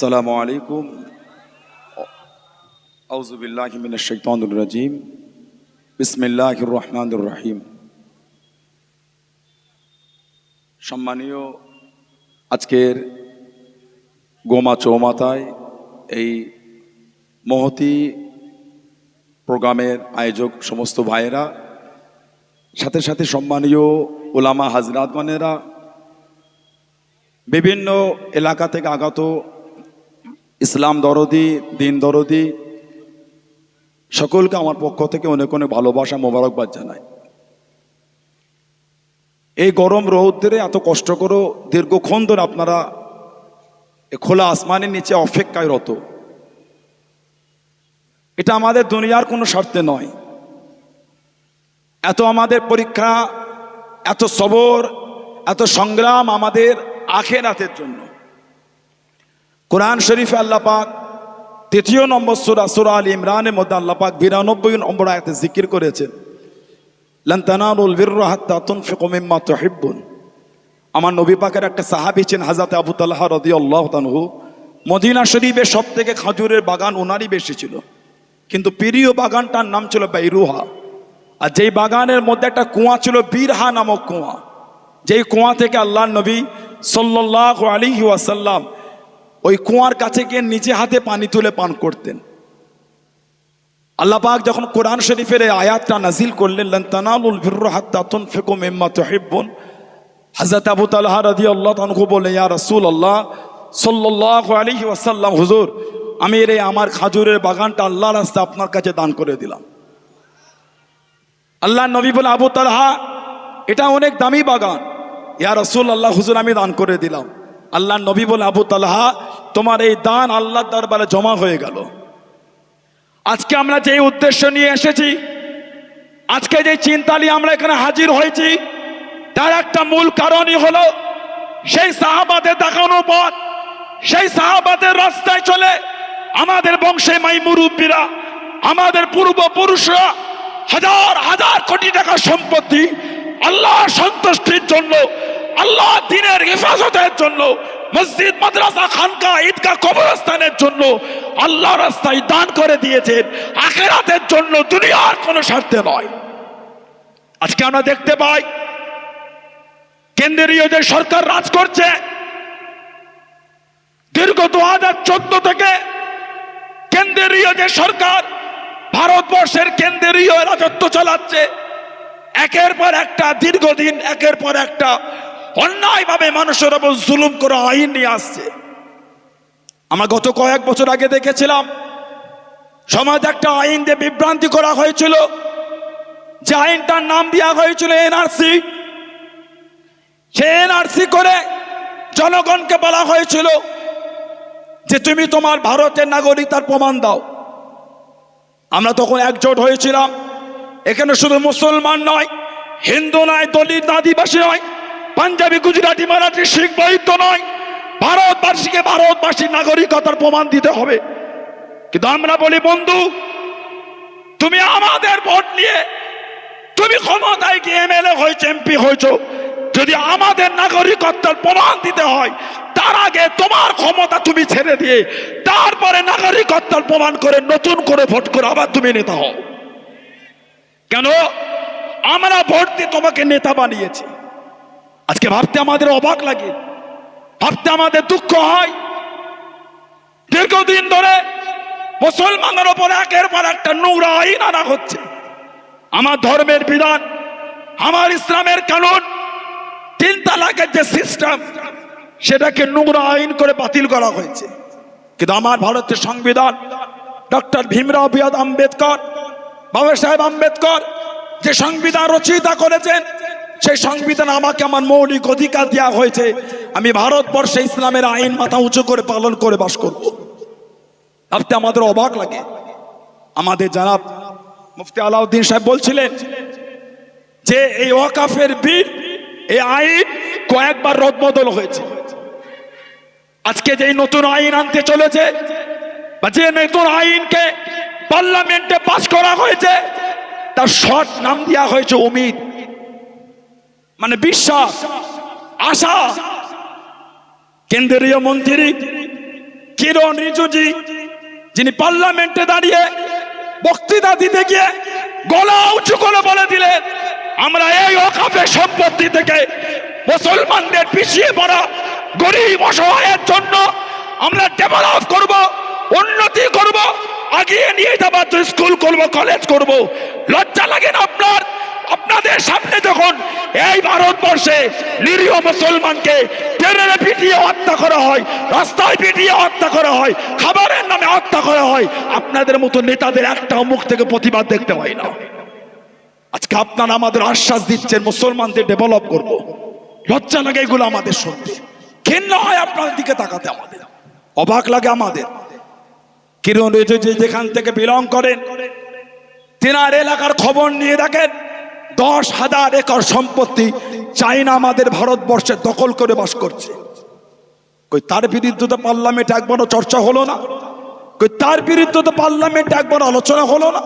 আসসালামু আলাইকুম। আউজুবিল্লাহ মিন শৈতানুর রাজিম। বিসমিল্লাহির রহমানুর রহিম। সম্মানীয় আজকের গোমা চৌমাতায় এই মহতি প্রোগ্রামের আয়োজক সমস্ত ভাইয়েরা, সাথে সাথে সম্মানীয় ওলামা হাজরাতগণেরা বিভিন্ন এলাকা থেকে আগত ইসলাম দরদি, দিন দরদি, সকলকে আমার পক্ষ থেকে অনেক অনেক ভালোবাসা, মোবারকবাদ জানাই। এই গরম রৌদ্রে এত কষ্ট করে দীর্ঘক্ষণ ধরে আপনারা খোলা আসমানের নিচে অপেক্ষায় রত। এটা আমাদের দুনিয়ার কোনো স্বার্থে নয়। এত আমাদের পরীক্ষা, এত সবর, এত সংগ্রাম আমাদের আখেরাতের জন্য। কোরআন শরীফে আল্লাহ পাক তৃতীয় নম্বর সুরা সুরা আল ইমরানের মধ্যে আল্লাহ পাক বিরানব্বই নম্বর আয়াতে জিকির করেছেন। লান তানালুল বিররা হাত্তা তুনফিকু মিম্মা তুহিব্বুন। আমার নবী পাকের একটা সাহাবী ছিলেন হাজরত আবু তালহা রাদিয়াল্লাহু তাআলাহু মদিনা শরীফে সব থেকে খাজুরের বাগান ওনারই বেশি ছিল। কিন্তু প্রিয় বাগানটার নাম ছিল বাইরুহা। আর যেই বাগানের মধ্যে একটা কুয়া ছিল, বীরহা নামক কুয়া। যেই কুয়া থেকে আল্লাহ নবী সাল্লাহ আলী ওয়াসাল্লাম ওই কুয়ার কাছে গিয়ে নিজে হাতে পানি তুলে পান করতেন। আল্লাহ পাক যখন কোরআন শরীফের এই আয়াতটা নাজিল করলেন, লন তানালুল বিররা হাত্তা তুনফিকু মিম্মা তুহিব্বুন। হযরত আবু তালহা রাদিয়াল্লাহু তাআলা বলে ইয়া রাসূলুল্লাহ, সাল্লাল্লাহু আলাইহি ওয়াসাল্লাম, হুজুর, আমি এর এই আমার খাজুরের বাগানটা আল্লাহর রাস্তায় আপনার কাছে দান করে দিলাম। আল্লাহ নবী বলে, আবু তালহা, এটা অনেক দামি বাগান। ইয়া রসুল আল্লাহ হুজুর, আমি দান করে দিলাম। আল্লাহ নবী বলে, আবু তালহা, তোমার এই দান আল্লাহ দরবারে জমা হয়ে গেল। আজকে আমরা যে উদ্দেশ্য নিয়ে এসেছি, আজকে যে চিন্তা নিয়ে আমরা এখানে হাজির হয়েছি, তার একটা মূল কারণই হলো, সেই সাহাবাদের দেখানো পথ, সেই সাহাবাদের রাস্তায় চলে আমাদের বংশে মাই মুরব্বীরা, আমাদের পূর্বপুরুষরা হাজার হাজার কোটি টাকার সম্পত্তি, আল্লাহর সন্তুষ্টির জন্য আল্লাহ দিনের হেফাজতের জন্য, মসজিদ, মাদ্রাসা, খানকা, ঈদগাহ কবরস্থানের জন্য আল্লাহ রাস্তায় দান করে দিয়েছেন। আখেরাতের জন্য দুনিয়ার কোনো স্বার্থে নয়। আজকে আমরা দেখতে পাই, কেন্দ্রীয় যে সরকার রাজ করছে, দীর্ঘ দু হাজার চোদ্দ থেকে কেন্দ্রীয় যে সরকার ভারতবর্ষের কেন্দ্রীয় রাজত্ব চালাচ্ছে, একের পর একটা দীর্ঘদিন, একের পর একটা অন্যায়ভাবে মানুষের উপর জুলুম করে আইন নিয়ে আসছে। আমরা গত কয়েক বছর আগে দেখেছিলাম, সমাজ একটা আইন দিয়ে বিভ্রান্তি করা হয়েছিল। যে আইনটার নাম দেওয়া হয়েছিল এনআরসি। সে এনআরসি করে জনগণকে বলা হয়েছিল যে তুমি তোমার ভারতের নাগরিকতার প্রমাণ দাও। আমরা তখন একজোট হয়েছিলাম। এখানে শুধু মুসলমান নয়, হিন্দু নয়, দলিত, আদিবাসী নয় পাঞ্জাবি গুজরাটি মারাঠি শিখ বৈদ্য নয়। ভারতবাসীকে ভারতবাসীর নাগরিকতার প্রমাণ দিতে হবে। কিন্তু আমরা বলি, বন্ধু, তুমি আমাদের ভোট নিয়ে তুমি ক্ষমতায় গিয়ে এমএলএ হয়েছে, এমপি হয়েছ। যদি আমাদের নাগরিকত্বের প্রমাণ দিতে হয়, তার আগে তোমার ক্ষমতা তুমি ছেড়ে দিয়ে, তারপরে নাগরিকত্বের প্রমাণ করে, নতুন করে ভোট করে আবার তুমি নেতা হও। কেন? আমরা ভোট দিয়ে তোমাকে নেতা বানিয়েছি। আজকে ভাবতে আমাদের অবাক লাগে। ভাবতে আমাদের দুঃখ হয়। দীর্ঘদিন ধরে মুসলমানের ওপর একের পর একটা নোংরা আইন আনা হচ্ছে। আমার ধর্মের বিধান, আমার ইসলামের কানুন, তিন তালাকের যে সিস্টেম, সেটাকে নোংরা আইন করে বাতিল করা হয়েছে। কিন্তু আমার ভারতের সংবিধান, ডক্টর ভীমরাও বিয়াদ আম্বেদকর, বাবা সাহেব আম্বেদকর যে সংবিধান রচয়িতা করেছেন সেই সংবিধান আমাকে আমার মৌলিক অধিকার দেওয়া হয়েছে। আমি ভারতবর্ষে ইসলামের আইন মাথা উঁচু করে পালন করে বাস করব। ভাবতে আমাদের অবাক লাগে। আমাদের যারা মুফতি আলাউদ্দিন সাহেব বলছিলেন যে এই ওয়াকাফের বিল এই আইন কয়েকবার রদবদল হয়েছে। আজকে যে নতুন আইন আনতে চলেছে বা যে নতুন আইনকে পার্লামেন্টে পাস করা হয়েছে, তার শর্ট নাম দেওয়া হয়েছে উমিদ মানে বিশ্বাস আশা। কেন্দ্রীয় মন্ত্রী কিরণ রিজুজি, যিনি পার্লামেন্টে দাঁড়িয়ে বক্তৃতা দিতে গিয়ে গলা উঁচু করে বলে দিলেন, আমরা এই অকাফের সম্পত্তি থেকে মুসলমানদের পিছিয়ে পড়া গরিব অসহায়ের জন্য আমরা ডেভেলপ করব, উন্নতি করব, আগিয়ে নিয়ে যাবার স্কুল করব কলেজ করব। লজ্জা লাগে না আপনার? আপনাদের সামনে যখন এই ভারতবর্ষে নিরীহ মুসলমানকে ট্রেনে পিটিয়ে হত্যা করা হয়, রাস্তায় পিটিয়ে হত্যা করা হয়, খাবারের নামে হত্যা করা হয়, আপনাদের মতো নেতাদের একটা মুখ থেকে প্রতিবাদ দেখতে পাই না। আজকে আপনারা আমাদের আশ্বাস দিচ্ছেন, মুসলমানদের ডেভেলপ করব। লজ্জা লাগে এগুলো আমাদের শুনতে। ঘৃণা হয় আপনাদের দিকে তাকাতে আমাদের। অবাক লাগে আমাদের। কিরণ যেখান থেকে বিলং করেন, তেনার এলাকার খবর নিয়ে দেখেন। দশ হাজার একর সম্পত্তি চাইনা আমাদের ভারতবর্ষে দখল করে বাস করছে। কই তার বিরুদ্ধে তো পার্লামেন্টে একবারও চর্চা হলো না। কই তার বিরুদ্ধে তো পার্লামেন্টে একবার আলোচনা হলো না।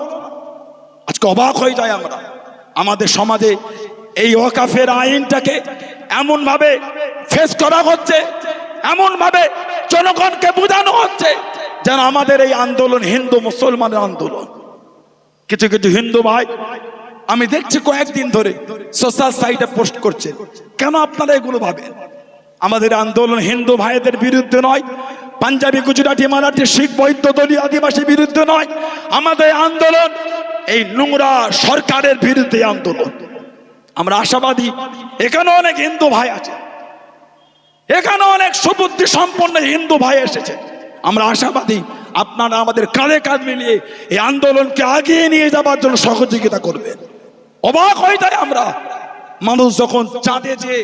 আজকে অবাক হয়ে যায় আমরা। আমাদের সমাজে এই ওয়াকাফের আইনটাকে এমন ভাবে ফেস করা হচ্ছে এমন ভাবে জনগণকে বোঝানো হচ্ছে যেন আমাদের এই আন্দোলন হিন্দু মুসলমানের আন্দোলন। কিছু কিছু হিন্দু ভাই আমি দেখছি কয়েকদিন ধরে সোশ্যাল সাইটে পোস্ট করছে। কেন আপনারা এগুলো ভাবেন? আমাদের আন্দোলন হিন্দু ভাইদের বিরুদ্ধে নয়, পাঞ্জাবি, গুজরাটি, মারাঠি, শিখ বৈদ্য দলীয় আদিবাসী বিরুদ্ধে নয়, আমাদের আন্দোলন এই নোংরা সরকারের বিরুদ্ধে আন্দোলন। আমরা আশাবাদী, এখানে অনেক হিন্দু ভাই আছে। এখানে অনেক সুবুদ্ধি সম্পন্ন হিন্দু ভাই এসেছে। আমরা আশাবাদী, আপনারা আমাদের কাঁধে কাঁধ মিলিয়ে এই আন্দোলনকে আগিয়ে নিয়ে যাবার জন্য সহযোগিতা করবেন। অবাক হয়ে যায় আমরা। মানুষ যখন চাঁদে যে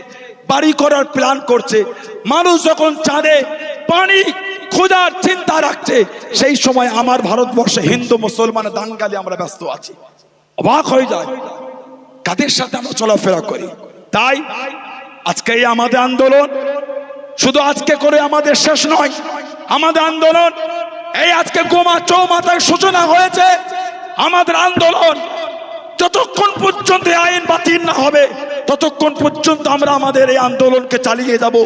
বাড়ি করার প্ল্যান করছে, মানুষ যখন চাঁদে পানি খোঁজার চিন্তা রাখছে, সেই সময় আমার ভারতবর্ষে হিন্দু মুসলমানের দাঙ্গালে আমরা ব্যস্ত আছি। অবাক হয়ে যায় কাদের সাথে আমরা চলাফেরা করি। তাই আজকে এই আমাদের আন্দোলন শুধু আজকে করে আমাদের শেষ নয়, আমাদের আন্দোলন, এই আজকে গোমা চৌমাথায় সূচনা হয়েছে। আমাদের আন্দোলন যতক্ষণ পর্যন্ত আইন বাতিল না হবে, ততক্ষণ পর্যন্ত আমরা আমাদের এই আন্দোলনকে চালিয়ে যাব।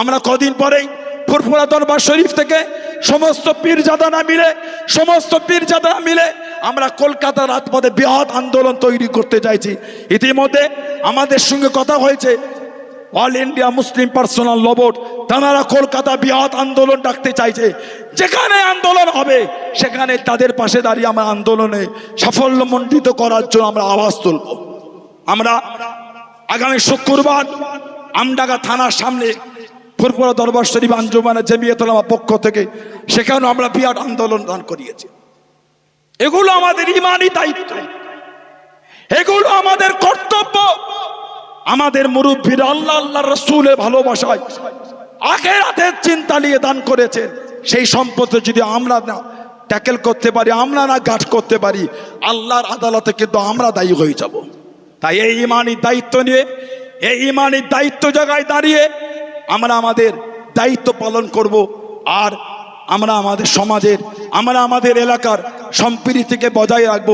আমরা কদিন পরেই ফুরফুরা দরবার শরীফ থেকে সমস্ত পীরজাদানা মিলে, সমস্ত পীরজাদানা মিলে আমরা কলকাতার রাজপথে বৃহৎ আন্দোলন তৈরি করতে চাইছি। ইতিমধ্যে আমাদের সঙ্গে কথা হয়েছে All India Muslim Personal Law Board তারা কলকাতা বৃহৎ আন্দোলন ডাকতে চাইছে। যেখানে আন্দোলন হবে, সেখানে তাদের পাশে দাঁড়িয়ে আমরা আন্দোলনে সাফল্যমণ্ডিত করার জন্য আমরা আওয়াজ তুলব। আমরা আগামী শুক্রবার আমডাঙ্গা থানার সামনে ফুরপুরা দরবার শরীফ আঞ্জুমানে জেমিয়তলামা পক্ষ থেকে, সেখানেও আমরা বিরাট আন্দোলন দান করিয়েছি। এগুলো আমাদের ইমানই দায়িত্ব। এগুলো আমাদের কর্তব্য। আমাদের মুরব্বীরা আল্লাহ আল্লাহ রসুলের ভালোবাসায় আখের হাতের চিন্তা নিয়ে দান করেছেন। সেই সম্পদে যদি আমরা না ট্যাকেল করতে পারি, আমরা না গাঠ করতে পারি, আল্লাহর আদালতে কিন্তু আমরা দায়ী হয়ে যাব। তাই এই ইমানি দায়িত্ব নিয়ে, এই ইমানি দায়িত্ব জায়গায় দাঁড়িয়ে আমরা আমাদের দায়িত্ব পালন করব আর আমরা আমাদের সমাজের, আমরা আমাদের এলাকার সম্প্রীতিকে বজায় রাখব।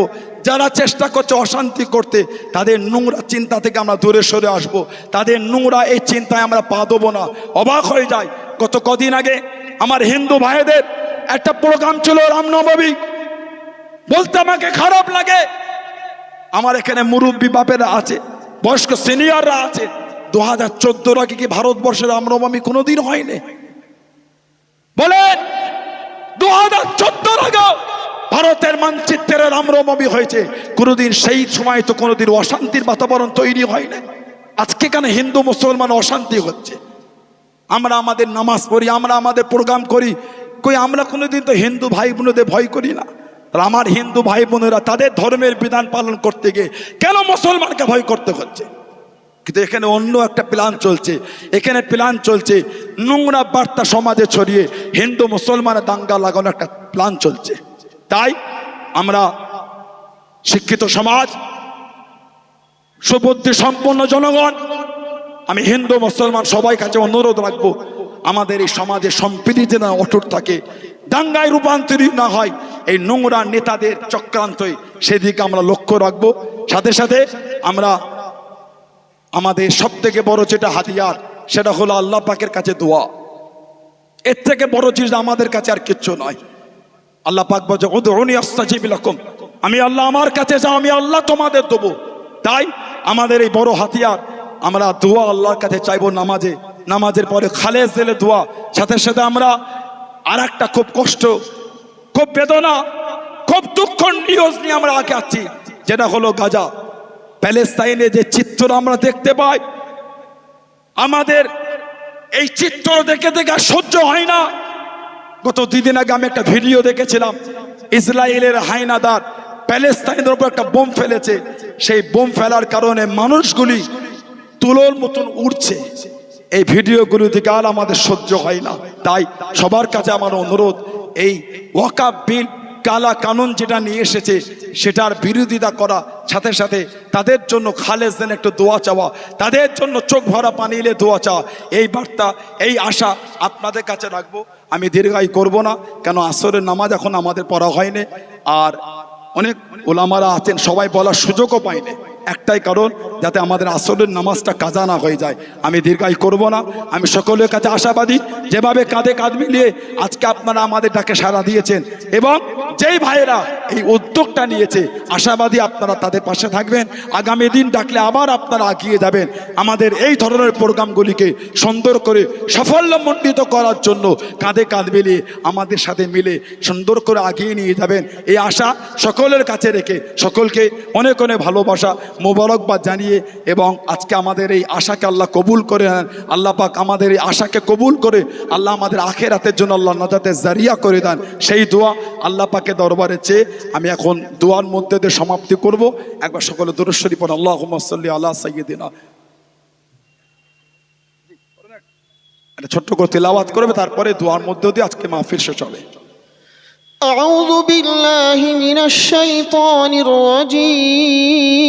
যারা চেষ্টা করছে অশান্তি করতে, তাদের নোংরা চিন্তা থেকে আমরা দূরে সরে আসব। তাদের নোংরা এই চিন্তায় আমরা পা দেবো না। অবাক হয়ে যায় গত কদিন আগে আমার হিন্দু ভাইদের একটা প্রোগ্রাম ছিল রামনবমী বলতে আমাকে খারাপ লাগে। আমার এখানে মুরব্বী বাপেরা আছে, বয়স্ক সিনিয়ররা আছে। দু হাজার চোদ্দোর আগে কি ভারতবর্ষের রামনবমী কোনোদিন হয়নি? বলেন দু হাজার চোদ্দোর আগে ভারতের মানচিত্রের রামনবমী হয়েছে। কোনোদিন সেই সময় তো কোনোদিন অশান্তির বাতাবরণ তৈরি হয় না আজকে কেন হিন্দু মুসলমান অশান্তি হচ্ছে? আমরা আমাদের নামাজ পড়ি, আমরা আমাদের প্রোগ্রাম করি। কই আমরা কোনোদিন তো হিন্দু ভাই বোনদের ভয় করি না? আমার হিন্দু ভাই বোনেরা তাদের ধর্মের বিধান পালন করতে গিয়ে কেন মুসলমানকে ভয় করতে হচ্ছে? কিন্তু এখানে অন্য একটা প্ল্যান চলছে। এখানে প্ল্যান চলছে নোংরা বার্তা সমাজে ছড়িয়ে হিন্দু মুসলমানের দাঙ্গা লাগানো একটা প্ল্যান চলছে। তাই আমরা শিক্ষিত সমাজ, সুবুদ্ধি সম্পন্ন জনগণ, আমি হিন্দু, মুসলমান সবাই কাছে অনুরোধ রাখব, আমাদের এই সমাজে সম্প্রীতি যেন অটুট থাকে, দাঙ্গায় রূপান্তরিত না হয়, এই নোংরা নেতাদের চক্রান্তই সেদিকে আমরা লক্ষ্য রাখব। সাথে সাথে আমরা আমাদের সব থেকে বড় যেটা হাতিয়ার, সেটা হলো আল্লাহ পাকের কাছে দোয়া। এর থেকে বড় জিনিস আমাদের কাছে আর কিচ্ছু নয়। আল্লাহ পাক বলছে, উদউনি আস্তাজিব লাকুম। আমি আল্লাহ আমার কাছে যাও, আমি আল্লাহ তোমাদের দেবো। তাই আমাদের এই বড় হাতিয়ার, আমরা দোয়া আল্লাহর কাছে চাইব নামাজে। নামাজের পরে খালেজ দিলে দোয়া। সাথে সাথে আমরা আর একটা খুব কষ্ট, খুব বেদনা, খুব দুঃখ নিউজ নিয়ে আমরা আগে আছি যেটা হলো গাজা। প্যালেস্তাইনে যে চিত্র আমরা দেখতে পাই, আমাদের এই চিত্র দেখে দেখে সহ্য হয় না। গত দুদিন আগে আমি একটা ভিডিও দেখেছিলাম। ইসরায়েলের হাইনাদার প্যালেস্তাইনের উপর একটা বোম ফেলেছে। সেই বোম ফেলার কারণে মানুষগুলি তুলোর মতন উঠছে এই ভিডিওগুলো থেকে আর আমাদের সহ্য হয় না। তাই সবার কাছে আমার অনুরোধ, এই ওয়াকা বিল কালা কানুন যেটা নিয়ে এসেছে, সেটার বিরোধিতা করা, সাথে সাথে তাদের জন্য খালেজ দেন একটু দোয়া চাওয়া, তাদের জন্য চোখ ভরা পানি এলে দোয়া চাওয়া, এই বার্তা, এই আশা আপনাদের কাছে রাখব। আমি দীর্ঘায়ু করব না, কেন আসরের নামাজ এখন আমাদের পড়া হয়নি, আর অনেক ওলামারা আছেন, সবাই বলার সুযোগও পায়নি। একটাই কারণ যাতে আমাদের আসরের নামাজটা কাজা না হয়ে যায়। আমি দীর্ঘায় করব না। আমি সকলের কাছে আশাবাদী। যেভাবে কাঁধে কাঁধ মিলিয়ে আজকে আপনারা আমাদের ডাকে সাড়া দিয়েছেন এবং যেই ভাইয়েরা এই উদ্যোগটা নিয়েছে, আশাবাদী আপনারা তাদের পাশে থাকবেন। আগামী দিন ডাকলে আবার আপনারা আগিয়ে যাবেন। আমাদের এই ধরনের প্রোগ্রামগুলিকে সুন্দর করে সাফল্যমণ্ডিত করার জন্য কাঁধে কাঁধ মিলিয়ে আমাদের সাথে মিলে সুন্দর করে আগিয়ে নিয়ে যাবেন। এই আশা সকলের কাছে রেখে সকলকে অনেক অনেক ভালোবাসা। মোবারকবাদ জানিয়ে এবং আজকে আমাদের এই আশাকে আল্লাহ কবুল করে নেন আল্লাহ পাক আমাদের এই আশাকে কবুল করে আল্লাহ আমাদের আখেরাতের জন্য আল্লাহ নাজাতে জারিয়া করে দেন সেই দোয়া আল্লাহ পাকে দরবারে চেয়ে আমি এখন দোয়ার মধ্যে দিয়ে সমাপ্তি করব একবার সকলে দুরশ্বরী পর আল্লাহ সাল্লি আল্লাহ সাইয়দিনা একটা ছোট্ট করে তেলাওয়াত করবে তারপরে দোয়ার মধ্যে দিয়ে আজকে মাহফিল শেষ হবে أعوذ بالله من الشيطان الرجيم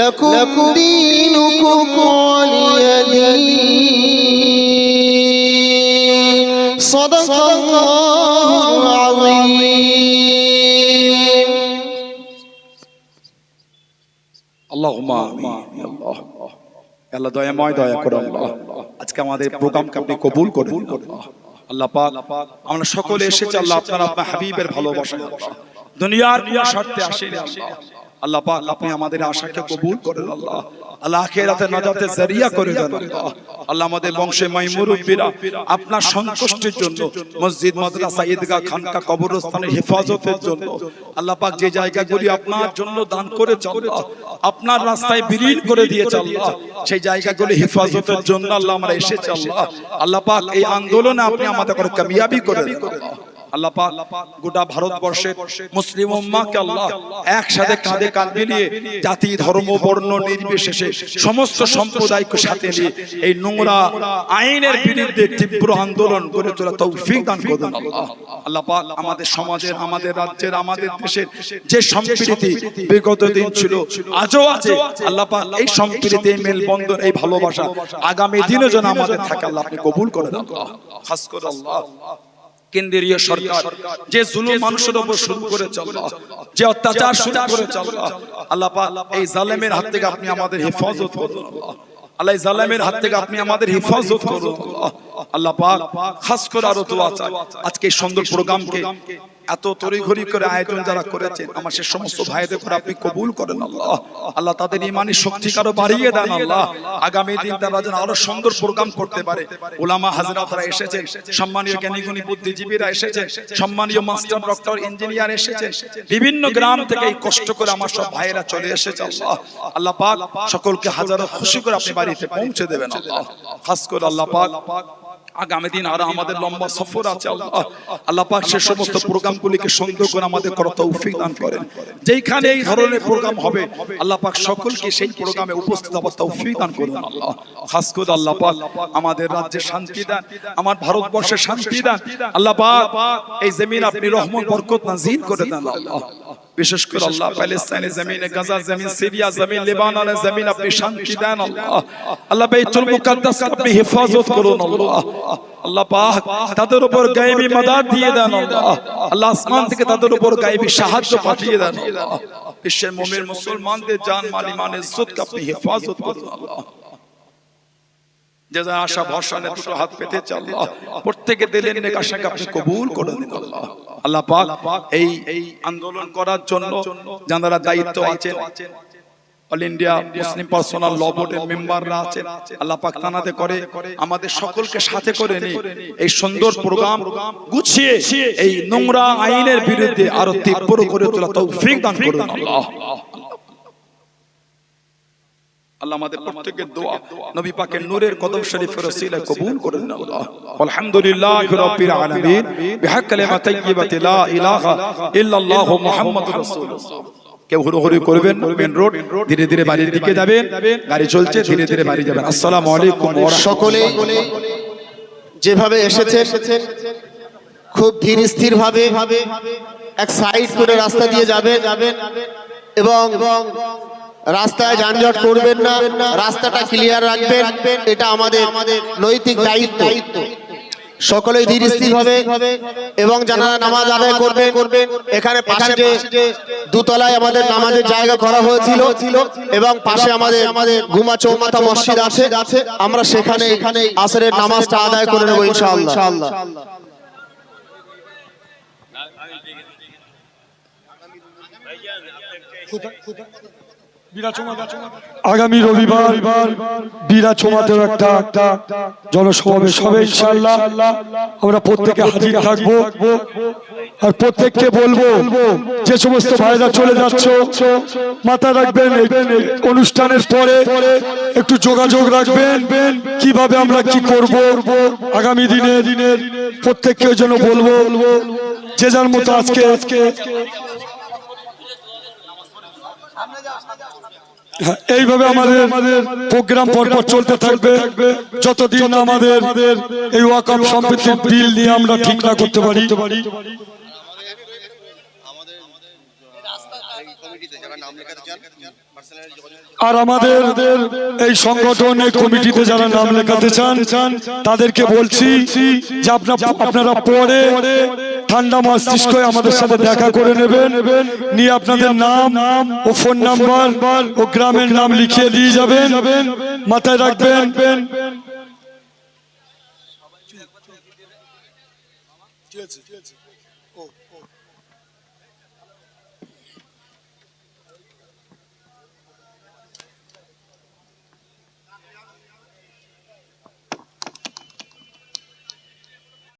لكم دينكم ولي دين صدق الله العظيم আল্লাহ আল্লাহ আল্লাহ দয়াময় দয়া করে আল্লাহ আজকে আমাদের প্রোগ্রামকে আপনি কবুল করুন আল্লাহ আল্লাহ পাক আমরা সকলে এসেছি আল্লাহ আপনার আপনার হাবিবের ভালোবাসায় আল্লাহ দুনিয়ার কোনো স্বার্থে আসেনি আল্লাহ আল্লাহ পাক আপনি আমাদের আশাকে কবুল করেন, আল্লাহ। আল্লাহ আখেরাতে নাজাতে জারিয়া করে দেন, আল্লাহ। আল্লাহ আমাদের বংশে মাইমুরব্বীরা আপনার সন্তুষ্টির জন্য, মসজিদ, মাদ্রাসা, ঈদগাহ, খানকা কবরস্থানের হেফাজতের জন্য, আল্লাহ পাক যে জায়গাগুলি আপনার জন্য দান করে আল্লাহ, আপনার রাস্তায় বিলীন করে দিয়েছে, আল্লাহ। সেই জায়গাগুলি হেফাজতের জন্য আল্লাহ আমরা এসেছি, আল্লাহ। আল্লাহ পাক এই আন্দোলনে আপনি আমাদের করে কামিয়াবি করে দেন, আল্লাহ। গোটা ভারতবর্ষের মুসলিম আল্লাহ একসাথে কাঁধে কাঁধ মিলিয়ে জাতি, ধর্ম, বর্ণ, নির্বিশেষে সমস্ত সম্প্রদায়কে সাথে নিয়ে এই নোংরা আইনের বিরুদ্ধে তীব্র আন্দোলন গড়ে তোলা তৌফিক দান আল্লাহ। আমাদের সমাজের, আমাদের রাজ্যের, আমাদের দেশের যে সম্প্রীতি বিগত দিন ছিল, আজও আছে এই এই মেলবন্ধন, এই ভালোবাসা আগামী দিনও যেন আমাদের থাকে, আল্লাহ আপনি কবুল করে আল্লাহ খাস করে আল্লাহ। কেন্দ্রীয় সরকার যে জুলুম মানুষের উপর শুরু করে আল্লাহ যে অত্যাচার শুরু করে আল্লাহ আল্লাহ পাক এই জালেমের হাত থেকে আপনি আমাদের হেফাজত করুন আল্লাহ। আল্লাহ জালেমের হাত থেকে আপনি আমাদের হেফাজত করুন আল্লাহ। আল্লাহ পাক খাস করে আরও দোয়া চাই আজকে এই সুন্দর প্রোগ্রামকে এত তড়িঘড়ি করে আয়োজন যারা করেছেন, আমার সে সমস্ত ভাইদের করে আপনি কবুল করেন আল্লাহ। আল্লাহ তাদের ইমানি শক্তি কারও বাড়িয়ে দেন আল্লাহ। আগামী দিন তারা যেন আরও সুন্দর প্রোগ্রাম করতে পারে। ওলামা হাজরাতরা এসেছেন, সম্মানীয় জ্ঞানীগুণী বুদ্ধিজীবীরা এসেছেন, সম্মানীয় মাস্টার, ডক্টর, ইঞ্জিনিয়ার এসেছেন। বিভিন্ন গ্রাম থেকে এই কষ্ট করে আমার সব ভাইয়েরা চলে এসেছে আল্লাহ। আল্লাহ পাক সকলকে হাজারো খুশি করে আপনি বাড়িতে পৌঁছে দেবেন আল্লাহ। খাস করে আল্লাহ পাক আগামী দিন আরও আমাদের লম্বা সফর আছে, আল্লাহ। আল্লাহ পাক সে সমস্ত প্রোগ্রামগুলিকে সুন্দর করে আমাদের করা তৌফিক দান করেন। যেইখানে এই ধরনের প্রোগ্রাম হবে, আল্লাহ পাক সকলকে সেই প্রোগ্রামে উপস্থিত হওয়ার তৌফিক দান করুন, আল্লাহ। খাস করে আল্লাহ পাক আমাদের রাজ্যে শান্তি দেন, আমার ভারতবর্ষে শান্তি দেন। আল্লাহ পাক এই জমিন আপনি রহমত, বরকত নাজিল করে দেন, আল্লাহ। বিশেষ করে আল্লাহ প্যালেস্তাইনের জমিনে গাজা জমিন সিরিয়া জমিন লেবাননের জমিন আপনি শান্তি দেন আল্লাহ। আল্লাহ। বাইতুল মুকাদ্দাস আপনি হেফাজত করুন আল্লাহ। আল্লাহ পাক তাদের উপর গায়েবী মাদার দিয়ে দেন আল্লাহ। আল্লাহ। আসমান থেকে তাদের উপর গায়েবী সাহায্য পাঠিয়ে দেন আল্লাহ। বিশ্বের মুমিন মুসলমানদের জান মাল ইমান ইজ্জতকে আপনি হেফাজত করুন আল্লাহ। যে যা আশা ভরসা দুটো হাত পেতে প্রত্যেকে দিলেন আপনি কবুল করে দিন আল্লাহ। আল্লাহ পাক এই আন্দোলন করার জন্য যারা দায়িত্ব আছেন All India Muslim Personal Law বোর্ডের মেম্বাররা আছেন, আল্লাহ পাক তানাতে করে, আমাদের সকলকে সাথে করে নিয়ে এই সুন্দর প্রোগ্রাম গুছিয়ে এই নোংরা আইনের বিরুদ্ধে আরও তীব্র করে তোলা তৌফিক দান করুন আল্লাহ। আল্লাহ আমাদের প্রত্যেকের দোয়া নবী পাকের নূরের কদম শরীফের ওসিলায় কবুল করেন আল্লাহ আলহামদুলিল্লাহ রাব্বিল আলামিন বিহাক কালিমা তাইয়্যিবাতি লা ইলাহা ইল্লাল্লাহ মুহাম্মাদুর রাসূলুল্লাহ কেউ হুড়োহুড়ি করবেন মেন রোড ধীরে ধীরে বাড়ির দিকে যাবেন গাড়ি চলছে ধীরে ধীরে বাড়ি যাবেন আসসালামু আলাইকুম ওয়া রাহমাতুল্লাহ। সকলে যেভাবে এসেছে খুব ধীর স্থির ভাবে এক সাইড করে রাস্তা দিয়ে যাবেন এবং রাস্তায় যানজট করবেন না, রাস্তাটা ক্লিয়ার রাখবেন, এটা আমাদের নৈতিক দায়িত্ব। সকলেই ধীর স্থির হবে এবং যারা নামাজ আদায় করবেন, এখানে পাশে যে দুতলায় আমাদের নামাজের জায়গা করা হয়েছিল এবং পাশে আমাদের আমাদের ঘুমা চৌমাথা মসজিদ আছে, আমরা সেখানে এখানে আসরের নামাজটা আদায় করে নেব ইনশাআল্লাহ। আগামী রবিবার বিরা ছোমাতেও একটা জনসমাবেশ হবে ইনশাল্লাহ আমরা প্রত্যেকে হাজির থাকব। আর প্রত্যেককে বলব, যে সমস্ত ভাইরা চলে যাচ্ছ মাথা রাখবেন অনুষ্ঠানের পরে একটু যোগাযোগ রাখবেন, কীভাবে আমরা কি করব। আগামী দিনে প্রত্যেককে জন্য বলব, যে যার মতো আজকে আজকে হ্যাঁ, এইভাবে আমাদের প্রোগ্রাম পরপর চলতে থাকবে। যতদিন না আমাদের এই ওয়াকাম সম্পত্তির বিল নিয়ে আমরা ঠিক না করতে পারি। আর আমাদের এই সংগঠন এই কমিটিতে যারা নাম লেখাতে চান তাদেরকে বলছি যে আপনারা পরে ঠান্ডা মস্তিষ্ক আমাদের সাথে দেখা করে নেবেন। নিয়ে আপনাদের নাম ও ফোন নাম্বার ও গ্রামের নাম লিখিয়ে দিয়ে যাবেন। মাথায় রাখবেন।